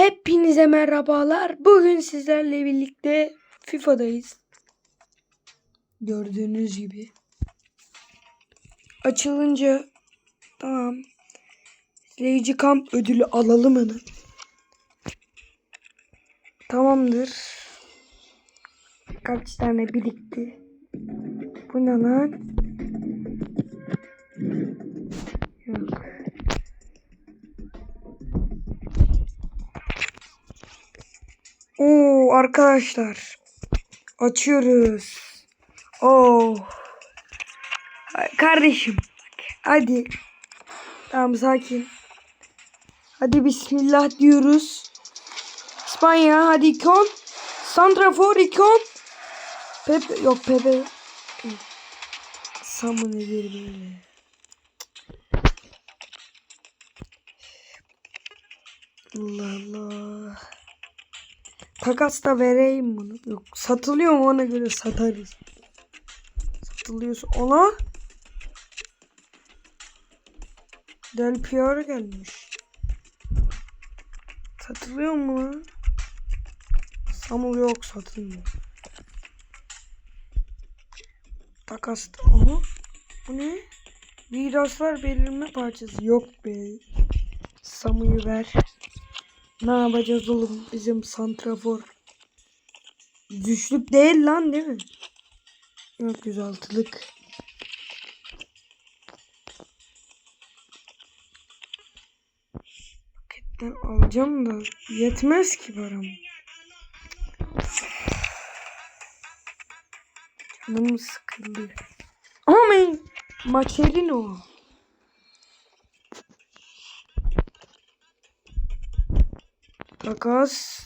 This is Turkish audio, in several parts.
Hepinize merhabalar. Bugün sizlerle birlikte FIFA'dayız. Gördüğünüz gibi. Açılınca tamam. İzleyici kamp ödülü alalım hemen. Tamamdır. Kaç tane birikti? Bu ne lan? Arkadaşlar. Açıyoruz. Oo. Ay, Kardeşim. Hadi. Tamam sakin. Hadi bismillah diyoruz. İspanya hadi ikon. Santrafor ikon. Pepe yok Pepe. Samu nedir böyle? Allah Allah. Takas da vereyim bunu. Yok satılıyor mu ona göre satarız. Satılıyorsa ona Del Piero gelmiş. Satılıyor mu lan? Samuel yok satılmıyor. Takas da Aha. Bu ne? Miraslar belirme parçası. Yok be. Samu'yu ver. Ne yapacağız oğlum bizim santrafor? Güçlük değil lan değil mi? Yok güzeltılık. Paketten alacağım da yetmez ki param. Canım sıkıldı. Ama Maçerino. Takas.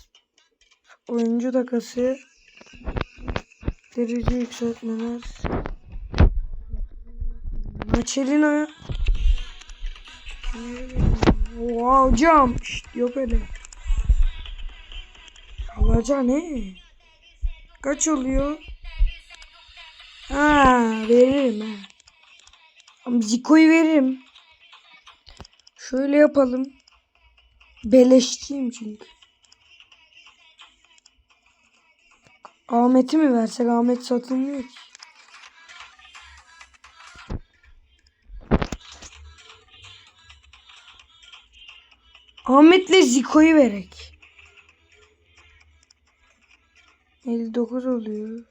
Oyuncu takası. Derece yükseltmeler. Maçelina. Oha hocam. Şşt, yok öyle. Alaca ne? Kaç oluyor? Ha veririm ha. Ama Zico'yu veririm. Şöyle yapalım. Beleşçiyim çünkü. Ahmet'i mi versek? Ahmet satılmıyor ki. Ahmet'le Zico'yu verek. 59 oluyor.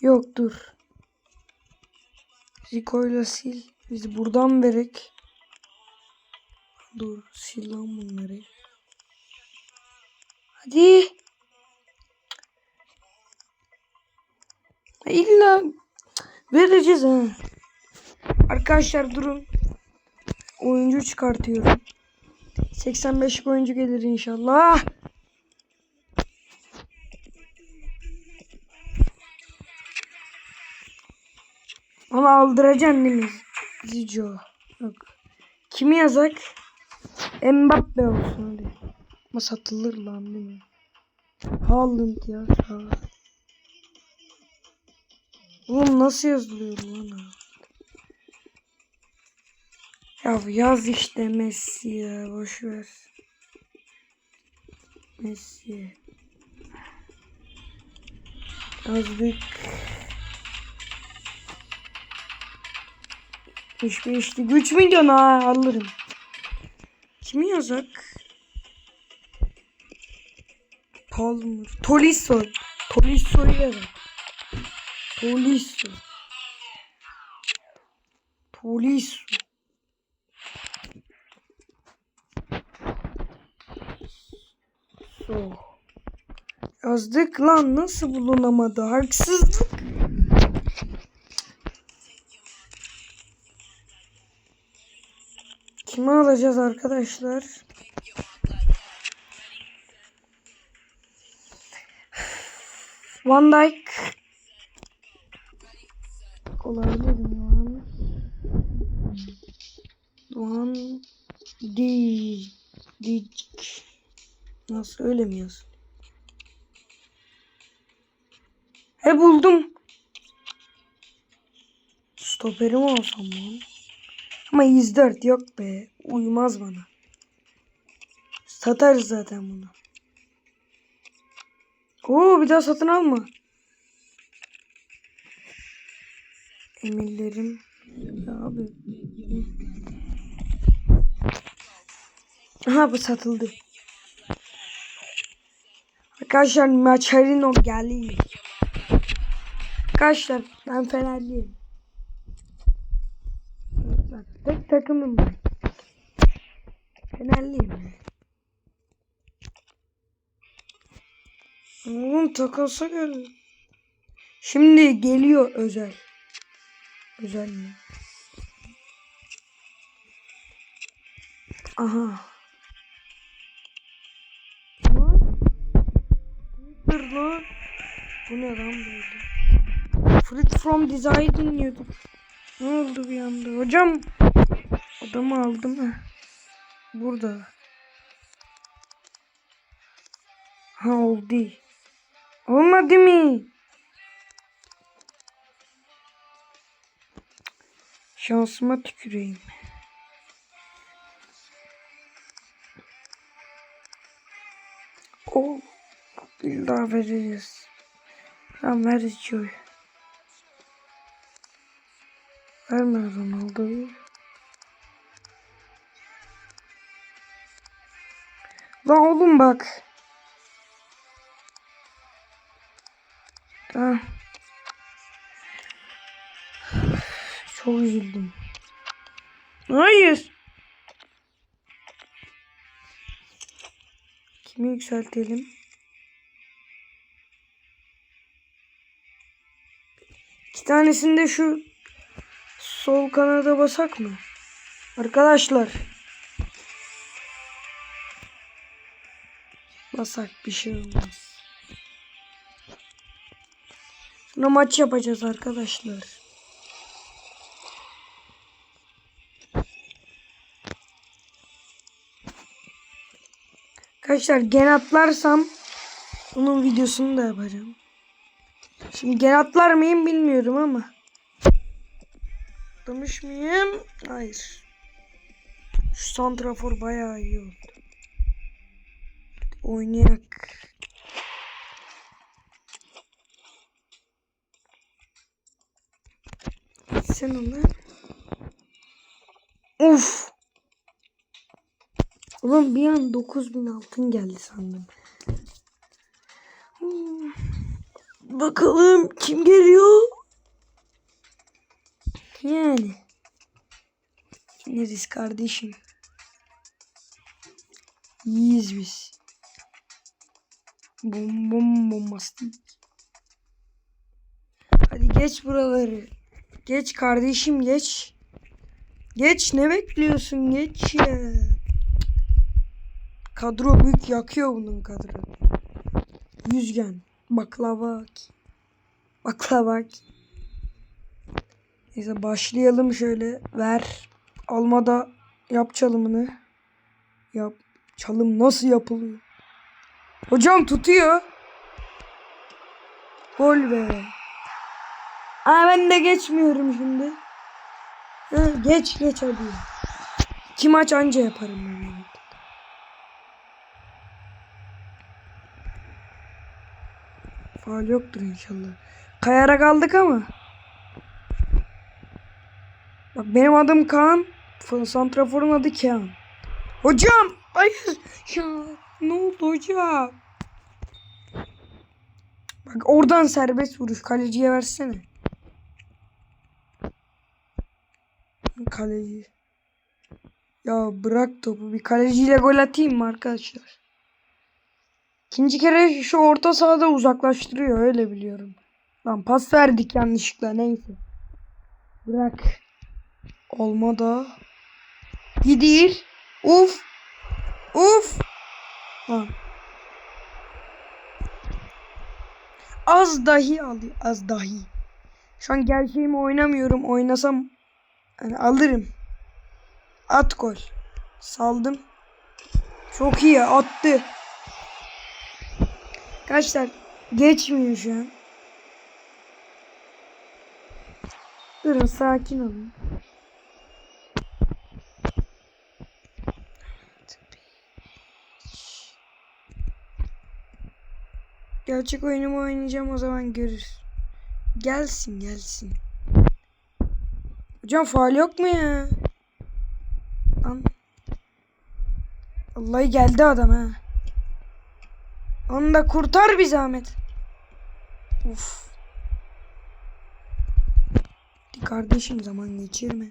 Yok dur. Zico'yla sil. Biz buradan verek. Dur sil lan bunları. Hadi. İlla vereceğiz ha. Arkadaşlar durun. Oyuncu çıkartıyorum. 85 oyuncu gelir inşallah. Ama aldıracaksın değil mi? Zico. Yok. Kimi yazak? Mbappe olsun hadi. Ama satılır lan değil mi? Haaland ya. ol. Oğlum nasıl yazılıyor lan? Ya yaz işte Messi ya. Boş ver. Messi. Yazdık. 65'lik 3 milyon ha alırım. Kimi yazak? Palmer. Tolisso. Tolisso'yu yazak. Tolisso. Tolisso. So. Yazdık lan nasıl bulunamadı? Haksızlık. Kimi alacağız arkadaşlar? Van Dijk. Olabilir mi lan? Van Dijk. Nasıl öyle mi yaz? He buldum. Stoperim olsam lan. Ama 104 yok be. Uymaz bana. Satarız zaten bunu. Oo bir daha satın alma. Emirlerim. Abi. Aha bu satıldı. Arkadaşlar Maçarino geldi. Arkadaşlar ben Fenerliyim. Tek takımım ben. Fenerliyim. Oğlum takasa gel. Şimdi geliyor özel. Özel mi? Aha. Dur lan. Bu ne lan böyle? Fruit from Desire dinliyordum. Ne oldu bir anda? Hocam adamı aldım ha. Burada. Ha oldu. Olmadı mı? Şansıma tüküreyim. O illa veririz. Tamam ver içiyor. Verme. Lan oğlum bak. Ah. Çok üzüldüm. Hayır. Kimi yükseltelim? İki tanesini de şu sol kanada basak mı? Arkadaşlar. Basak bir şey olmaz. Sonra maç yapacağız arkadaşlar. Arkadaşlar gen atlarsam onun videosunu da yapacağım. Şimdi gen atlar mıyım bilmiyorum ama. Atlamış mıyım? Hayır. Şu santrafor bayağı iyi oldu. Oynayak. Sen onu. Uf. Ulan bir an 9000 altın geldi sandım. Hmm. Bakalım kim geliyor? Yani. Neriz kardeşim. İyiyiz biz. Bom bom bombastik. Hadi geç buraları. Geç kardeşim geç. Geç ne bekliyorsun geç ya. Kadro büyük yakıyor bunun kadro. Yüzgen. Baklava. Baklava. Neyse başlayalım şöyle. Ver. Almada yap çalımını. Yap. Çalım nasıl yapılıyor? Hocam tutuyor. Gol be. Aa ben de geçmiyorum şimdi. Ha, geç geç hadi. İki maç anca yaparım ben. Faal yoktur inşallah. Kayarak aldık ama. Bak benim adım Kaan. Santrafor'un adı Kaan. Hocam! Hayır! Ne oldu hocam? Bak oradan serbest vuruş. Kaleciye versene. Kaleci. Ya bırak topu. Bir kaleciyle gol atayım mı arkadaşlar? İkinci kere şu orta sahada uzaklaştırıyor öyle biliyorum. Lan pas verdik yanlışlıkla neyse. Bırak. Olmadı. Gidir. Uf. Uf. Az dahi alıyor. Az dahi. Şu an gerçeğimi oynamıyorum. Oynasam hani alırım. At gol. Saldım. Çok iyi attı. Arkadaşlar geçmiyor şu an. Durun sakin olun. Gerçek oyunumu oynayacağım o zaman görürüz. Gelsin gelsin. Hocam faal yok mu ya? Lan. Vallahi geldi adam ha. Onu da kurtar bir zahmet. Uf. Kardeşim zaman geçirme.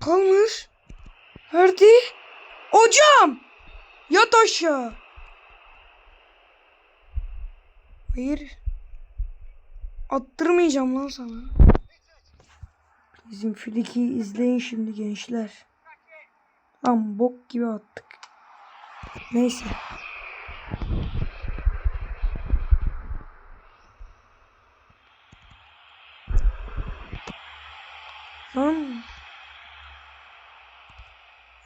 Kalmış. Hadi. Hocam. Yat aşağı. Hayır. Attırmayacağım lan sana. Bizim Flick'i izleyin şimdi gençler. Lan bok gibi attık. Neyse. Lan.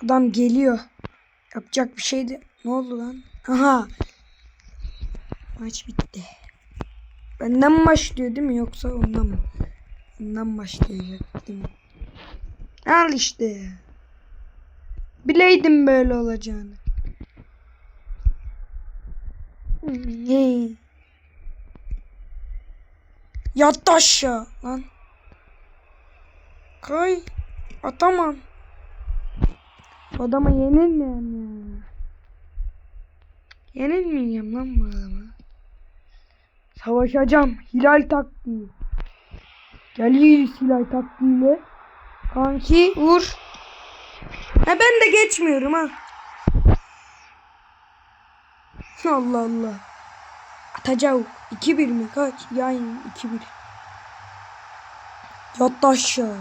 Adam geliyor. Yapacak bir şey de. Ne oldu lan? Aha. Maç bitti. Benden mi başlıyor değil mi yoksa ondan mı? Ondan başlayacak değil mi? Al işte. Bileydim böyle olacağını. Ne? Yat aşağı lan. Kay. Atamam. Adama yenilmeyeyim ya. Yenilmeyeceğim lan bu adama. Savaşacağım. Hilal taktiği. Geliyoruz hilal taktiğiyle. Kanki vur. Ha ben de geçmiyorum ha. Allah Allah. Atacağım. 2-1 mi kaç? Yani 2-1. Yattı aşağı.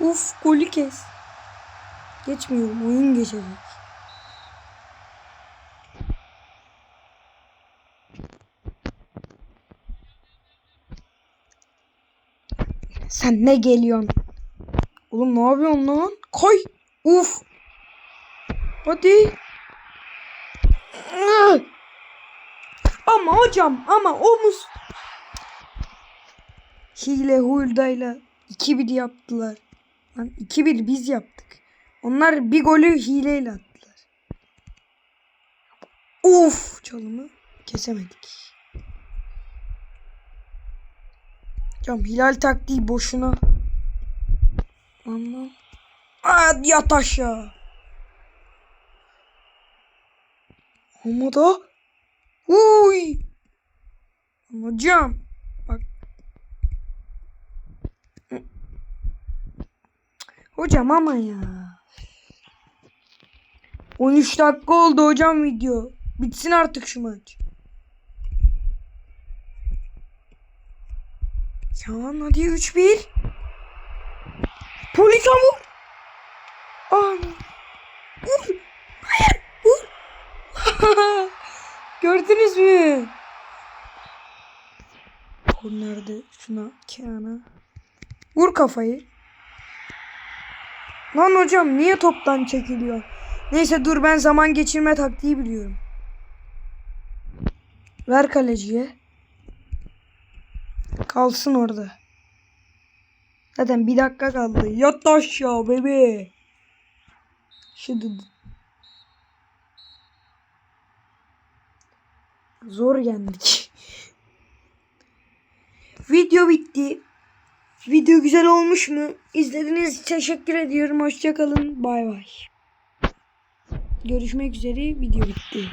Uf golü kes. Geçmiyorum oyun geçecek. Sen ne geliyorsun? Oğlum ne yapıyorsun lan? Koy. Uf. Hadi. Ama hocam ama omuz. Hile huldayla 2-1 yaptılar. Lan 2-1 biz yaptık. Onlar bir golü hileyle attılar. Uf çalımı kesemedik. Hocam hilal taktiği boşuna. Anlam. Aa, yat aşağı. Ama da. Uy. Hocam. Bak. Hocam ama ya. 13 dakika oldu hocam video. Bitsin artık şu maç. Ya hadi 3-1. Polis vur. Aa. Vur. Hayır. Vur. Gördünüz mü? Kornerde şuna Kean'a. Vur kafayı. Lan hocam niye toptan çekiliyor? Neyse dur ben zaman geçirme taktiği biliyorum. Ver kaleciye. Kalsın orada. Zaten bir dakika kaldı. Yat aşağı bebe. Şimdi zor yendik. Video bitti. Video güzel olmuş mu? İzlediğiniz için teşekkür ediyorum. Hoşçakalın. Bay bay. Görüşmek üzere. Video bitti.